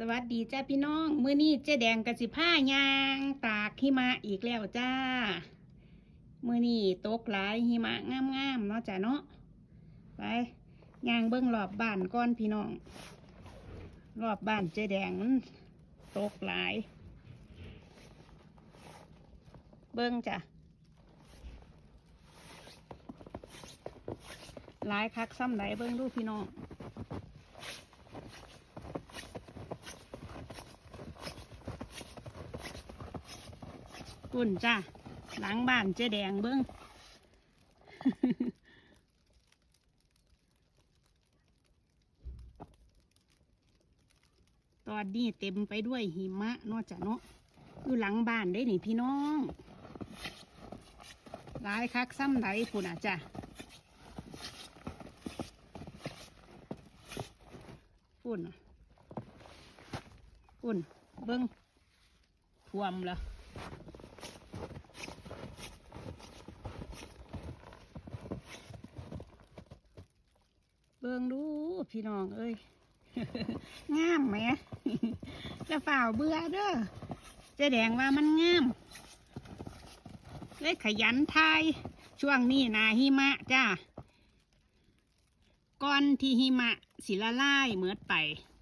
สวัสดีจ้าพี่น้องมื้อนี้เจ๊แดงกะสิผ้ายาง ตากหิมะอีกแล้วจ้ามื้อนี้ตกหลายหิมะงามๆเนาะจ้าเนาะไปยางเบิ้งรอบบ้านก่อนพี่น้อง รอบบ้านเจ๊แดงมันตกหลาย เบิ้งจ้ะหลายคักซ้ำไหนเบิ้งดูพี่น้อง ปุ่นจ้าหลังบ้านเจ๊แดงเบิ้งตอนนี้เต็มไปด้วยหิมะนอกจากเนาะอยู่หลังบ้านได้หนี่พี่น้องหลายคักซ้ำไหนพุ่นอะจ้ะปุ่นปุ่นเบิ้งท่วมแล้ว บิ่งดูพี่น้องเอ้ยงามไหมจะฝ่าวเบื่อเด้อเจะแดงว่ามันงามเลยขยันทายช่วงนี้หนาหิมะจ้าก่อนที่หิมะสิละลายเหมือดไป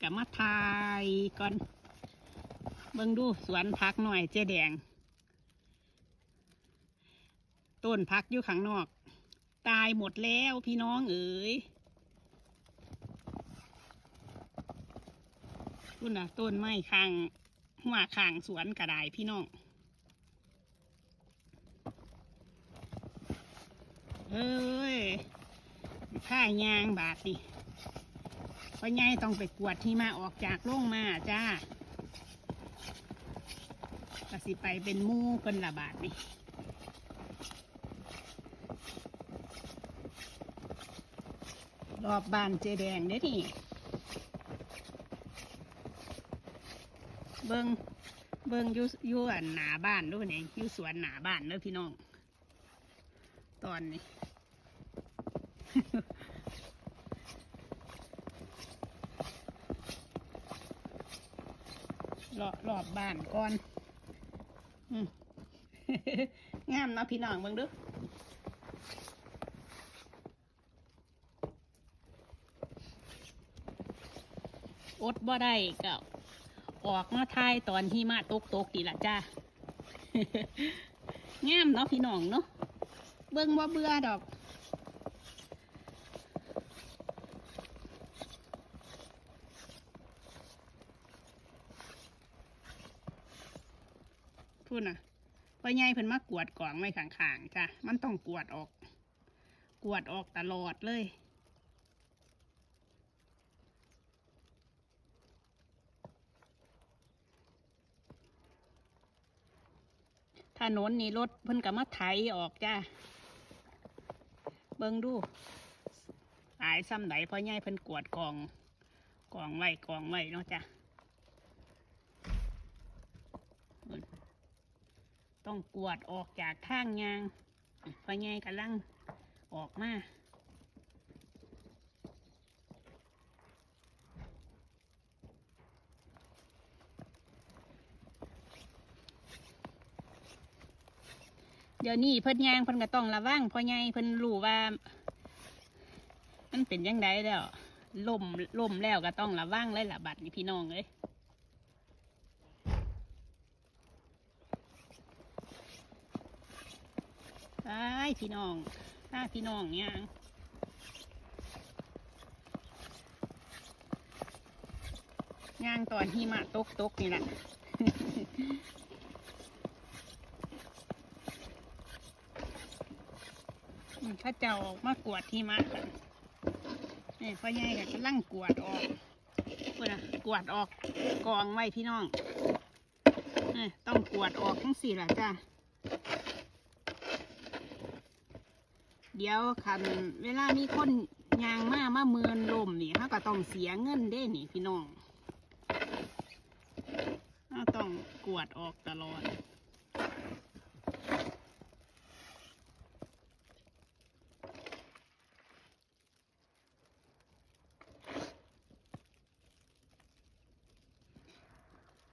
กับมาทายก่อนเบิ่งดูสวนพักหน่อยเจ๊แดง ต้นพักอยู่ข้างนอก ตายหมดแล้วพี่น้องเอ๋ย คุณนะต้นไม้ข้างหัวข้างสวนกระไดพี่น้องเอ้ยข้ายางบาทดิพ่อใหญ่ต้องไปกวดที่มาออกจากโรงมาจ้ากสิไปเป็นมู่เพิ่นละบาทนี่รอบบ้านเจแดงเด้อนี่ เบิงเบิงอยู่ยู่อันหนาบ้านด้วยนี่ยู่สวนหนาบ้านเด้อพี่น้อง ตอนนี้รอบรอบบ้านก่อนอืมงามเนาะพี่น้องเบิ่งดูอดบ่ได้ก็ ออกมาทายตอนหิมะตกตกดีละจ้างามเนาะพี่น้องเนาะเบิ่งว่าเบื่อดอกพูดนะพ่อใหญ่เพิ่นมากวดกล่องไว้ข้างๆจ้ะ มันต้องกวดออก กวดออกตลอดเลย ถนนนี่รถเพิ่นก็มาไถออกจ้า เบิ่งดูอายซ้ำไหนพ่อใหญ่เพิ่นกวดกองกองไว้กองไว้เนาะจ้ะต้องกวดออกจากทางยางพ่อใหญ่กำลังออกมา เดี๋ยวนี้เพิ่นย่างเพิ่นก็ต้องระวังเพราะไงเพิ่นรู้ว่า มันเป็นยังไงแล้วล่มล่มแล้วก็ต้องระวังเลยล่ะบัดนี้พี่น้องเอ้ยไปพี่น้องถ้าพี่น้องย่างย่างตอนหิมะตกตกนี่แหละ อืมถ้าเจ้าออกมากวดหิมะกันนี่พ่อใหญ่ก็กำลังกวดออกเพื่อนกวดออกกองไว้พี่น้องนี่ต้องกวดออกทั้งสี่ละจ้าเดี๋ยวคันเวลามีคนยางมามาเมือนลมนี่เขาก็ต้องเสียเงินเด้นี่พี่น้องเราต้องกวดออกตลอด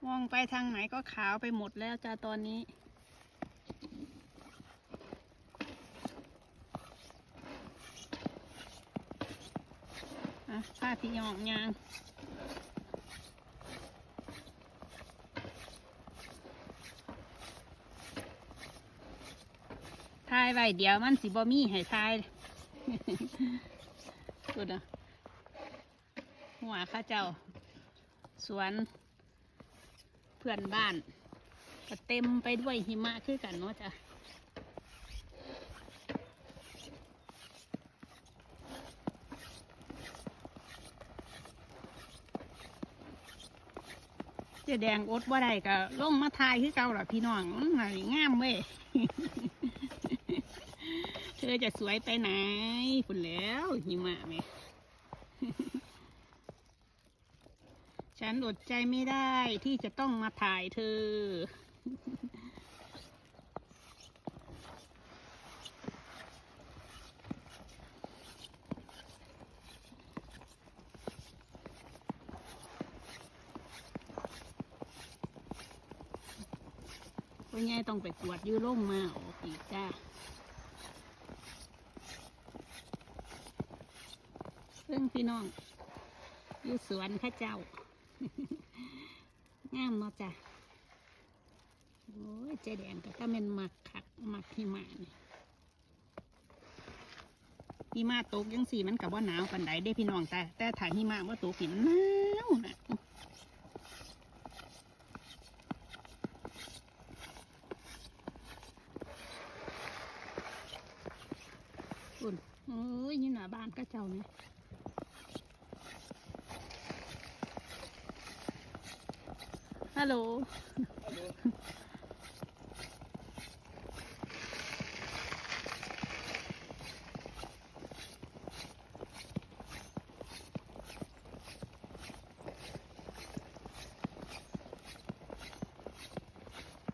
มองไปทางไหนก็ขาวไปหมดแล้วจ้าตอนนี้ผ้าพี่ยองยางทายไว้เดี๋ยวมันสิบ่มีให้ทายพูดนะหัวข้าเจ้า สวน เพื่อนบ้านก็เต็มไปด้วยหิมะคือกันเนาะจ้ะเจะแดงอดว่าไดก็ลงมาทายคือเก่าหรอพี่น้องหายงามเว้ย เธอจะสวยไปไหนคุณแล้วหิมะไหม ฉันอดใจไม่ได้ที่จะต้องมาถ่ายเธอพ่อใหญ่ต้องไปกวดอยูร่มมาออกอีกจ้าเรื่องพี่น้องอยู่สวนข้าเจ้า งามเนาะจ้ะโอ้ยเจแดงก็ถ้ามันมักคักมักหิมะนี่หิมะตกยังสี่มันกับว่าหนาวปันใดได้พี่น้องแต่แต่ถ่ายหิมะว่าตกนี่มันหนาวนะอุ่นโอ้ยนี่หน้าบ้านก็เจ้าเนี่ย ฮัลโหล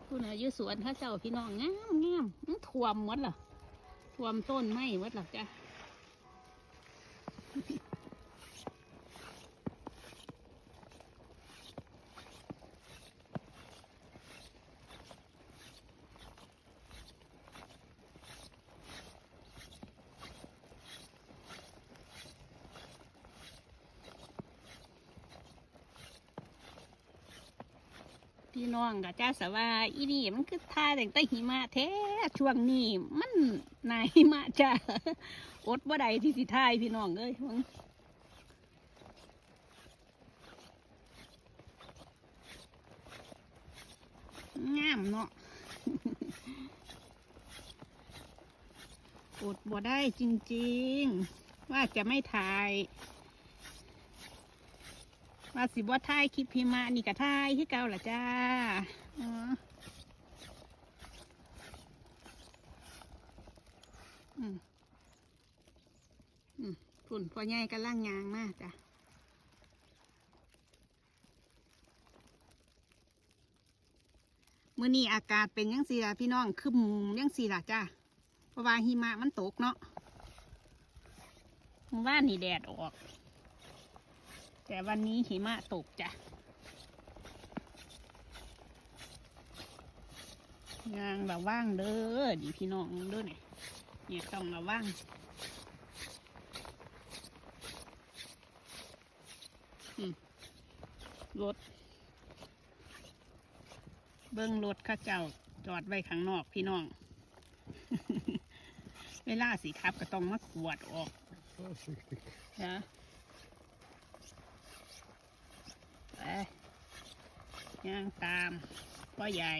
คุณอายุสวนเข้าเจ้าพี่น้องงามงามมันท่วมหมดเหรอท่วมต้นไม้หมดเหรอจ้ะ พี่น้องกับจ้าสว่าอีนี่มันคือท่าแต่งแต่หิมะแท้ช่วงนี้มันนายหิมะจ้าอดบ่ได้ที่สิทายพี่น้องเอ้ยมึงงามเนาะอดบ่ได้จริง ๆ ว่าจะไม่ถ่าย ว่าสิบ่ถ่ายคลิปพิมานี่ก็ถ่ายคือเก่าละจ้าอืมอืมฝุ่นพอใหญ่ก็ล่างยางมากจ้ะมื้อนี้อากาศเป็นยังสีล่ะพี่น้องคึมยังสีล่ะจ้าเพราะว่าหิมะมันตกเนาะเมื่อวานนี่แดดออก แต่วันนี้หิมะตกจ้ะยางระว่างเด้อดีพี่น้องเด้อเนี่ยเนี่ยต้องระว่างรถ เบิ้งรถข้าเจ้าจอดไว้ข้างนอกพี่น้อง เวลาสิครับก็ต้องมากวดออกนะไป ย่างตามพ่อใหญ่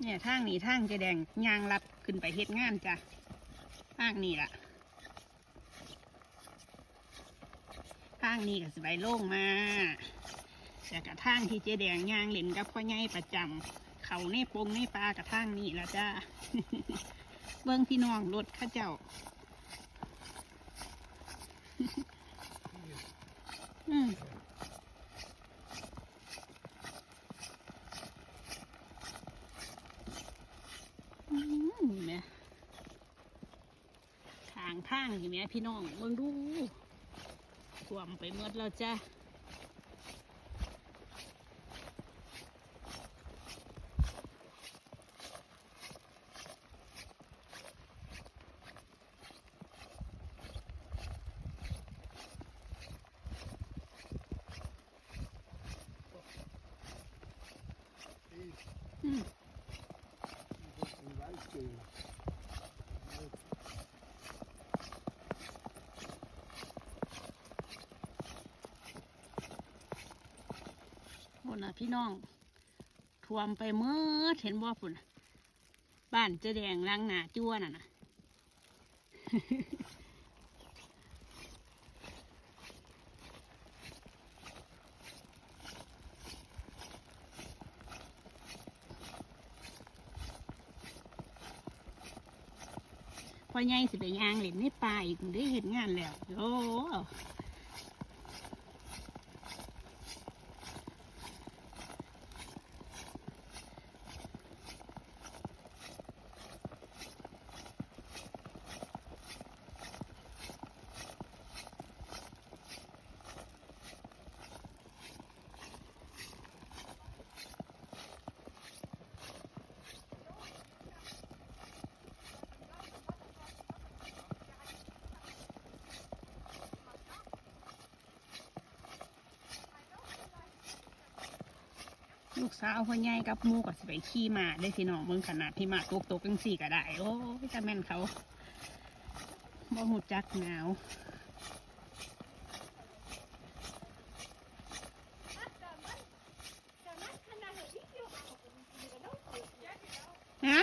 เนี่ยทางนี้ทางจะแดงย่างรับขึ้นไปเฮ็ดงานจ้ะทางนี้ล่ะทางนี้ก็สบายโล่งมาแต่กระทางที่เจ๊แดงย่างเล่นกับพ่อใหญ่ประจำเขาในปงในปลากระทางนี้ละจ้าเบิ้งพี่น้องรถข้าเจ้า อืมอืมแม่ทางข้างอยู่แม่พี่น้องเบิ่งดูท่วมไปหมดแล้วจ้าอืม พุ่นน่ะพี่น้องท่วมไปเมื่อเห็นบ่พุ่นบ้านเจะแดงล้างหนาจ้วน่ะนะพอใหญ่สิไปย่างเหล่นในป่าอีกได้เห็นงานแล้วโอ้ ลูกสาวพ่อใหญ่กับหมูก็สิไปขี่มาได้พี่น้องเมืองขนาดที่มาตกตกจังสี่ก็ได้ โอ้ยแต่แม่นเขาบ่หูจักหนาวฮะ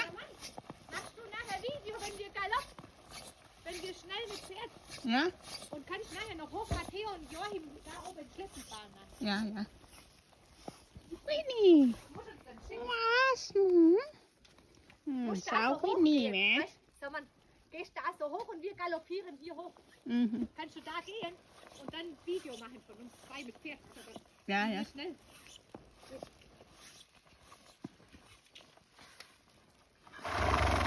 Machst du nachher Video, wenn wir Galopp, wenn wir schnell mit Pferd เนาะ und kannst nachher noch hoch Matteo und Joachim da oben in Schlitten fahren dann. อย่าอย่าวินี่ Muss uns dann schicken. ว้าสอืม Musst du สาว einfach วินี่ hochgehen, แหม weißt? Sag mal, gehst da so hoch und wir galoppieren hier hoch. อืม Kannst du da gehen und dann ein Video machen von uns zwei mit Pferd. Aber อย่าอย่า schnell.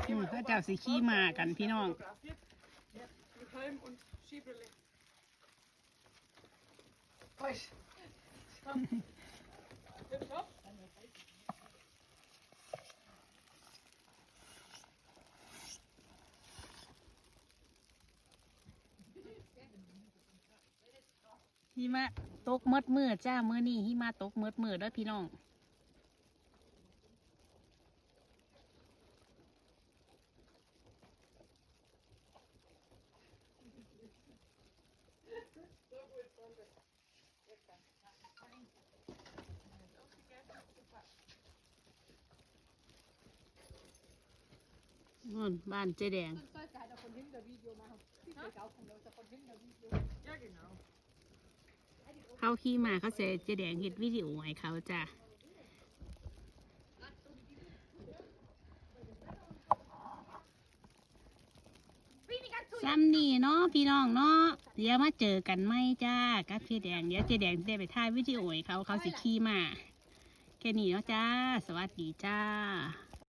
อืมพระเจ้าสิขี่มากันพี่น้อง Mit Helm und Skibrille. Falsch. หิมะตกหมดมือจ้ามือนี่หิมะตกหมดมือเด้อพี่น้อง นู่นบ้านเจ๊แดง เขาขี่มาเขาเสเจ๊แดงเห็ดวิดีโอให้เขาจ้ะซ้ำนี่เนาะพี่น้องเนาะเดี๋ยวมาเจอกันไหมจ้ากับเจ๊แดงเดี๋ยวเจ๊แดงได้ไปถ่ายวิดีโอให้เขาเขาสิขี่มาแค่นี้เนาะจ้า สวัสดีจ้า